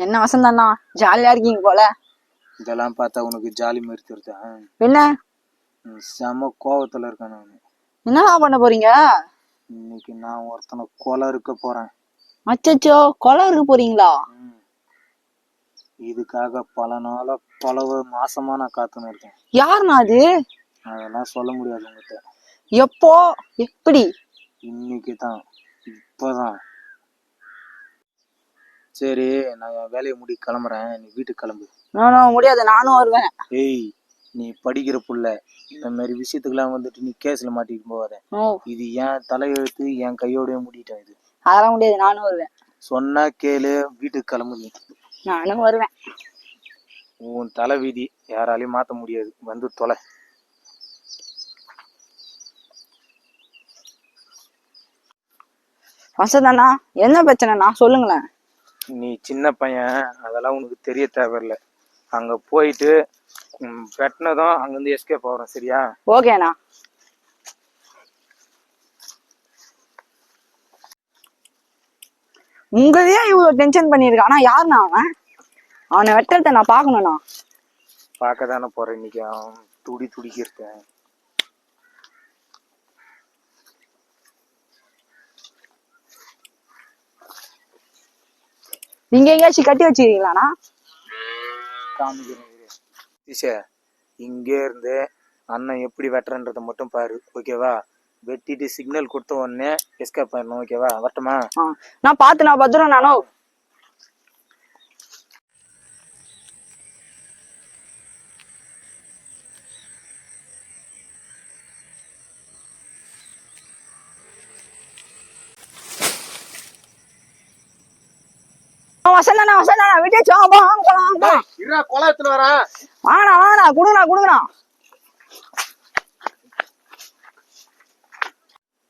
என்ன வசந்தண்ணா ஜாலியா இருக்கீங்க போல. இதெல்லாம் பார்த்தா உனக்கு ஜாலி மாதிரி தெரியுதா? என்ன? செம கோவத்துல இருக்கேன் நான். என்னடா பண்ண போறீங்க? இன்னைக்கு நான் ஒருத்தனை கொலை இருக்க போறேன். அச்சச்சோ கொலை இருக்க போறீங்களா. இதுக்காக பல நாளா பல மாசமா நான் காத்துன்னு இருக்கேன். யாருண்ணா அது? அதெல்லாம் சொல்ல முடியாது உங்ககிட்ட. எப்போ? எப்படி? இன்னைக்கு தான் இப்போதான். சரி நான் என் வேலையை முடி கிளம்புறேன். நீ வீட்டுக்கு கிளம்பு. நானும் முடியாது. நானும் வருவேன். ஏய் நீ படிக்கிற புள்ள. இந்த மாதிரி விஷயத்துக்கெல்லாம் வந்துட்டு நீ கேஸ்ல மாட்டிட்டு போகாத. இது என் தலையெழுத்து என் கையோடய முடிட்டேன் இது. அதெல்லாம் முடியாது. நானும் வருவேன். சொன்னா கேளு வீட்டுக்கு கிளம்பு நீ. நானும் வருவேன். உன் தலை விதி யாராலையும் மாத்த முடியாது. வந்து தொலை. வசந்தண்ணா என்ன பிரச்சனைண்ணா? சொல்லுங்களேன். நீ சின்ன பையன் அதெல்லாம் உனக்கு தெரிய தேவையில்ல. அங்க போயிட்டு வெட்டினதும் அங்கிருந்து எஸ்கேப் ஆகிறோம் சரியா? ஓகேண்ணா உங்களையே இவ்வளவு டென்ஷன் பண்ணியிருக்கான் ஆனா யாருண்ணா அவன்? அவனை வெட்டுறத நான் பார்க்கணும்ண்ணா. பார்க்க தானே போறேன். இன்னைக்கு அவன் துடி துடிக்கி நீங்க எங்கேயாச்சும் கட்டி வச்சிருக்கீங்களாண்ணா காமிக்கிறேன் இங்கே இருந்து அண்ணன் எப்படி வெட்டுறன்றதை மட்டும் பாரு ஓகேவா? வெட்டிட்டு சிக்னல் கொடுத்த உடனே எஸ்கேப் ஆயிடணும் ஓகேவா? வரட்டுமா? நான் பார்த்து நான் பத்திரம் நானோ வசந்தண்ணா விட்டு வாங்க போலாம் வாங்க போலாம் வாங்க போலாம். இருடா குளத்துல வரா வாங்கண்ணா வாங்கண்ணா கொடுங்கண்ணா கொடுங்கண்ணா.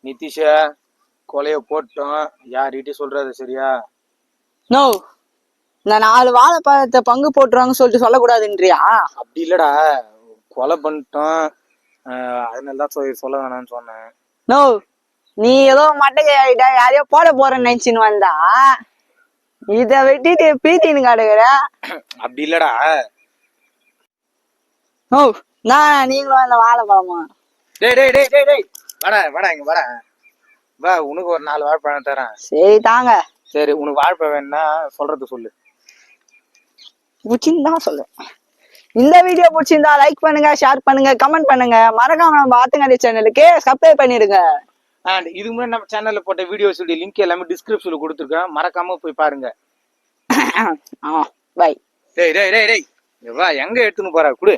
நிதிஷா கொலைய போட்டோம். யார்கிட்டயும் சொல்றாது சரியா? நோ இந்த நாலு வாழைப்பழத்தை பங்கு போட்டுருவாங்கன்னு சொல்லிட்டு சொல்லக்கூடாதுன்றியா? அப்படி இல்லடா. கொலை பண்ணிட்டோம். ஆஹ் அதனால தான் சொல்ல வேணாம்னு சொன்னேன். நோ நீ ஏதோ ஆயிட்ட யாரையோ போட போறேன்னு நினைச்சுன்னு வந்தா இத வெட்டிட்டு பீத்தின்னு காடுகிற அப்படி இல்லடா. நோ நான்? நீங்களும் அந்த வாழைப்பழமா டேய் டேய் டேய் டேய் டேய். வாடா வாடா இங்க வாடா. வா உனக்கு ஒரு நாலு வாழைப்பழம் தரேன். சரி தாங்க. சரி உனக்கு வாழைப்பழம் வேணும்னா சொல்றது சொல்லு. பிடிச்சிருந்தா சொல்லு. இந்த வீடியோ பிடிச்சிருந்தா லைக் பண்ணுங்க ஷேர் பண்ணுங்க கமெண்ட் பண்ணுங்க. மறக்காம நம்ம ஆத்துங்கடி சேனலுக்கு சப்ஸ்கிரைப் பண்ணிடுங்க அண்ட் இதுக்கு முன்னாடி நம்ம சேனல்ல போட்ட வீடியோஸ் லிங்க் எல்லாமே டிஸ்கிரிப்ஷன்ல கொடுத்துருக்கேன். மறக்காம போய் பாருங்க. ஆ பை டேய் டேய் டேய் டேய். வா எங்க எடுத்துன்னு போறா? குடு.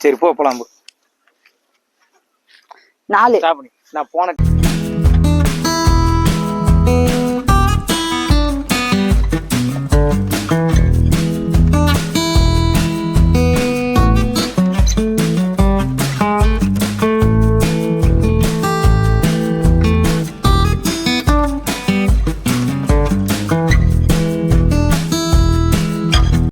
சரி போ போலாம் நாலு. நான் போன